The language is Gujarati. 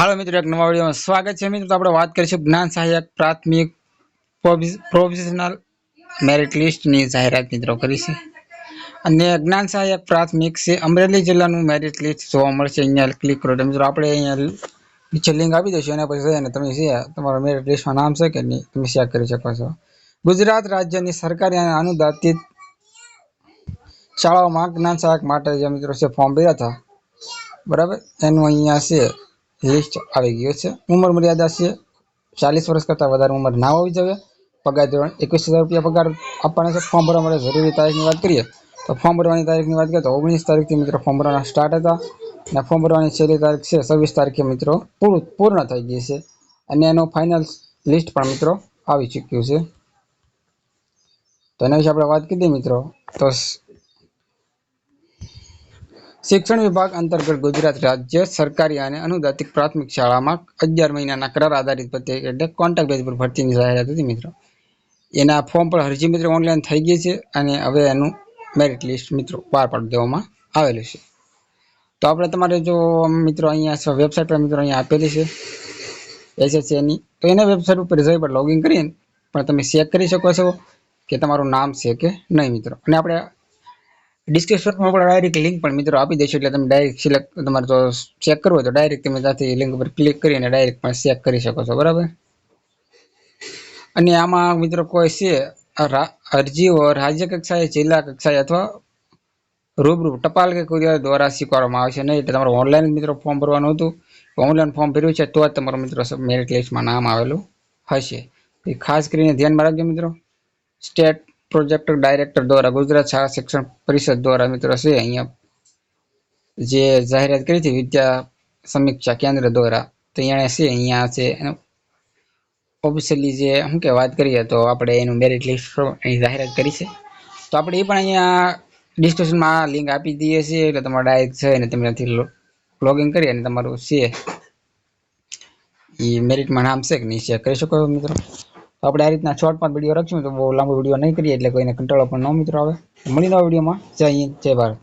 હાલો મિત્રો, એક નવા વિડીયોમાં સ્વાગત છે. મિત્રો આપણે વાત કરીશું જ્ઞાન સહાયક પ્રાથમિક પ્રોફેશનલ મેરિટ લિસ્ટની જાહેરાત મિત્રો કરીશું. અને જ્ઞાન સહાયક પ્રાથમિક છે, અમરેલી જિલ્લાનું મેરિટ લિસ્ટ જોવા મળશે. અહીંયા ક્લિક કરો. મિત્રો, આપણે અહીંયા નીચે લિંક આપી દઈશું, એના પછી અને તમે છે તમારા મેરિટ લિસ્ટમાં નામ છે કે નહીં, તમે ચેક કરી શકો છો. ગુજરાત રાજ્યની સરકારી અને અનુદાતિત શાળાઓમાં જ્ઞાન સહાયક માટે જે મિત્રો છે ફોર્મ ભર્યા હતા. બરાબર? એનું અહીંયા છે લિસ્ટ આવી ગયું છે. ઉંમર મર્યાદા છે ચાલીસ વર્ષ કરતાં વધારે ઉંમર ના હોવી જોઈએ. પગાર ધોરણ એકવીસ હજાર રૂપિયા પગાર આપવાના છે. ફોર્મ ભરવા માટે જરૂરી તારીખની વાત કરીએ તો ફોર્મ ભરવાની તારીખની વાત કરીએ તો ઓગણીસ તારીખથી મિત્રો ફોર્મ ભરવાના સ્ટાર્ટ હતા. અને ફોર્મ ભરવાની છેલ્લી તારીખ છે છવ્વીસ તારીખે મિત્રો પૂરું પૂર્ણ થઈ ગઈ છે. અને એનો ફાઇનલ લિસ્ટ પણ મિત્રો આવી ચૂક્યું છે. તો એના વિશે આપણે વાત કરી દઈએ મિત્રો. તો શિક્ષણ વિભાગ અંતર્ગત ગુજરાત રાજ્ય સરકારી અને અનુદાતિક પ્રાથમિક શાળામાં અગિયાર મહિનાના કરાર આધારિત પ્રત્યે એટલે કોન્ટ્રાક્ટ બેઝ પર ભરતીની જાહેરાત હતી મિત્રો. એના ફોર્મ પર હરજી મિત્રો ઓનલાઈન થઈ ગઈ છે અને હવે એનું મેરિટ લિસ્ટ મિત્રો બહાર પાડી દેવામાં આવેલું છે. તો આપણે તમારે જો મિત્રો અહીંયા વેબસાઇટ પર મિત્રો અહીંયા આપેલી છે એસએસસીની તો એના વેબસાઇટ ઉપર જઈ પર લોગિન કરીને પણ તમે ચેક કરી શકો છો કે તમારું નામ છે કે નહીં મિત્રો. અને આપણે ડિસ્ક્રિપ્શનમાં પણ ડાયરેક્ટ લિંક પણ મિત્રો આપી દઈશું. એટલે તમે ડાયરેક્ટ સિલેક્ટ તમારે જો ચેક કરવું હોય તો ડાયરેક્ટ તમે ત્યાંથી લિંક ઉપર ક્લિક કરીને ડાયરેક્ટ પણ ચેક કરી શકો છો. બરાબર? અને આમાં મિત્રો કોઈ છે? અરજીઓ રાજ્ય કક્ષાએ, જિલ્લા કક્ષાએ અથવા રૂબરૂ ટપાલ કે કુરિયર દ્વારા સ્વીકારવામાં આવશે નહીં. એટલે તમારે ઓનલાઈન મિત્રો ફોર્મ ભરવાનું હતું. ઓનલાઈન ફોર્મ ભર્યું છે તો જ તમારું મિત્રો મેરિટ લિસ્ટમાં નામ આવેલું હશે. ખાસ કરીને ધ્યાનમાં રાખજો મિત્રો. સ્ટેટ પ્રોજેક્ટ ડાયરેક્ટર દ્વારા ગુજરાત શાળા શિક્ષણ પરિષદ દ્વારા મિત્રો છે, અહીંયા જે જાહેરાત કરી હતી વિદ્યા સમીક્ષા કેન્દ્ર દ્વારા, તો અહીંયા છે અહીંયા છે ઓફિશિયલી જે શું કે વાત કરીએ તો આપણે એનું મેરિટ લિસ્ટ અહીં જાહેરાત કરી છે. તો આપણે એ પણ અહીંયા ડિસ્કશનમાં લિંક આપી દઈએ છીએ, એટલે તમારે ડાયરેક્ટ છે અને તમે ત્યાંથી લોગિન કરી અને તમારું છે, એ મેરિટમાં નામ છે કે નહીં ચેક કરી શકો મિત્રો? તો આપણે આ રીતના શોર્ટમાં વીડિયો રાખશું તો બહુ લાંબો વીડિયો નહીં કરીએ એટલે કોઈને કંટાળો પણ ન મિત્રો આવે. મળી નવા વિડીયોમાં. જય હિન્દ, જય ભારત.